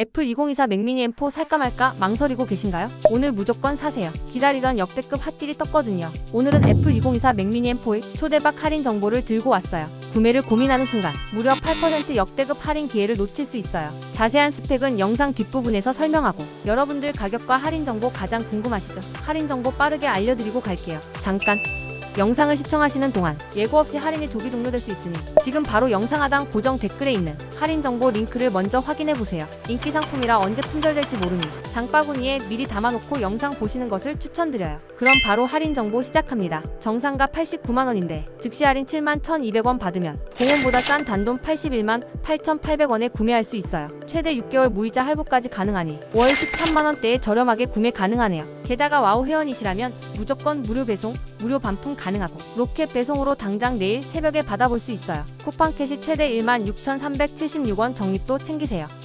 애플 2024 맥미니 M4 살까 말까 망설이고 계신가요? 오늘 무조건 사세요. 기다리던 역대급 핫딜이 떴거든요. 오늘은 애플 2024 맥미니 M4의 초대박 할인 정보를 들고 왔어요. 구매를 고민하는 순간 무려 8% 역대급 할인 기회를 놓칠 수 있어요. 자세한 스펙은 영상 뒷부분에서 설명하고 여러분들 가격과 할인 정보 가장 궁금하시죠? 할인 정보 빠르게 알려드리고 갈게요. 잠깐 영상을 시청하시는 동안 예고 없이 할인이 조기 종료될 수 있으니 지금 바로 영상 하단 고정 댓글에 있는 할인 정보 링크를 먼저 확인해 보세요. 인기 상품이라 언제 품절될지 모르니 장바구니에 미리 담아놓고 영상 보시는 것을 추천드려요. 그럼 바로 할인 정보 시작합니다. 정상가 89만 원인데 즉시 할인 7만 1,200원 받으면 공원보다 싼 단돈 81만 8,800원에 구매할 수 있어요. 최대 6개월 무이자 할부까지 가능하니 월 13만 원대에 저렴하게 구매 가능하네요. 게다가 와우 회원이시라면 무조건 무료 배송, 무료 반품 가능하고 로켓 배송으로 당장 내일 새벽에 받아볼 수 있어요. 쿠팡 캐시 최대 16,376원 적립도 챙기세요.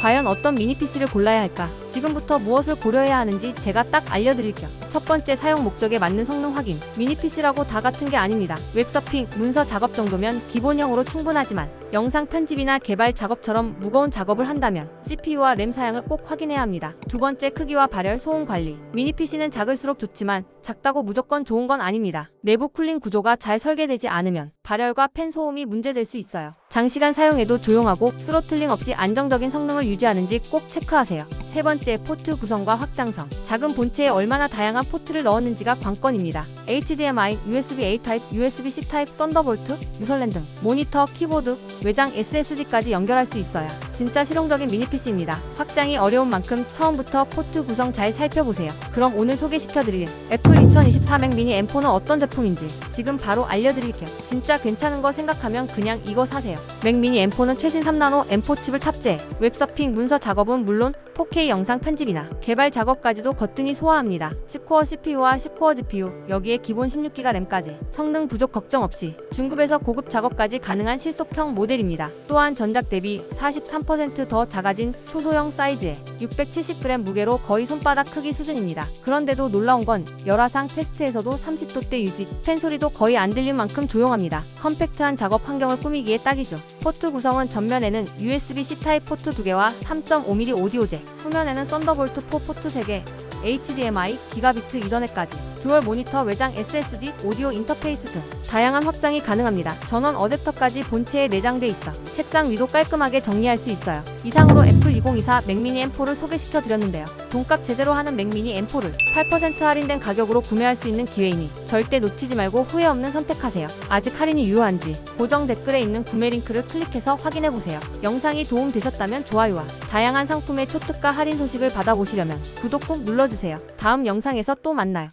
과연 어떤 미니 PC를 골라야 할까? 지금부터 무엇을 고려해야 하는지 제가 딱 알려드릴게요. 첫 번째 사용 목적에 맞는 성능 확인. 미니 PC라고 다 같은 게 아닙니다. 웹서핑, 문서 작업 정도면 기본형으로 충분하지만 영상 편집이나 개발 작업처럼 무거운 작업을 한다면 CPU와 램 사양을 꼭 확인해야 합니다. 두 번째 크기와 발열, 소음 관리. 미니 PC는 작을수록 좋지만 작다고 무조건 좋은 건 아닙니다. 내부 쿨링 구조가 잘 설계되지 않으면 발열과 팬 소음이 문제될 수 있어요. 장시간 사용해도 조용하고 스로틀링 없이 안정적인 성능을 유지하는지 꼭 체크하세요. 세 번째, 포트 구성과 확장성. 작은 본체에 얼마나 다양한 포트를 넣었는지가 관건입니다. HDMI, USB A 타입, USB C 타입, 썬더볼트, 유설랜 등 모니터, 키보드, 외장 SSD까지 연결할 수 있어요. 진짜 실용적인 미니 PC입니다. 확장이 어려운 만큼 처음부터 포트 구성 잘 살펴보세요. 그럼 오늘 소개시켜드릴 애플 2024 맥 미니 M4는 어떤 제품인지 지금 바로 알려드릴게요. 진짜 괜찮은 거 생각하면 그냥 이거 사세요. 맥 미니 M4는 최신 3나노 M4 칩을 탑재해 웹서핑 문서 작업은 물론 4K 영상 편집이나 개발 작업까지도 거뜬히 소화합니다. 10코어 CPU와 10코어 GPU, 여기에 기본 16기가 램까지 성능 부족 걱정 없이 중급에서 고급 작업까지 가능한 실속형 모델입니다. 또한 전작 대비 43%더 작아진 초소형 사이즈에 670g 무게로 거의 손바닥 크기 수준입니다. 그런데도 놀라운 건 열화상 테스트에서도 30도대 유지, 팬 소리도 거의 안 들릴 만큼 조용합니다. 컴팩트한 작업 환경을 꾸미기에 딱이죠. 포트 구성은 전면에는 USB-C 타입 포트 2개와 3.5mm 오디오 잭, 후면에는 썬더볼트 4 포트 3개, HDMI, 기가비트 이더넷까지, 듀얼 모니터 외장 SSD, 오디오 인터페이스 등 다양한 확장이 가능합니다. 전원 어댑터까지 본체에 내장돼 있어 책상 위도 깔끔하게 정리할 수 있어요. 이상으로 애플 2024 맥미니 M4를 소개시켜 드렸는데요. 돈값 제대로 하는 맥미니 M4를 8% 할인된 가격으로 구매할 수 있는 기회이니 절대 놓치지 말고 후회 없는 선택하세요. 아직 할인이 유효한지 고정 댓글에 있는 구매 링크를 클릭해서 확인해 보세요. 영상이 도움 되셨다면 좋아요와 다양한 상품의 초특가 할인 소식을 받아보시려면 구독 꼭 눌러주세요. 다음 영상에서 또 만나요.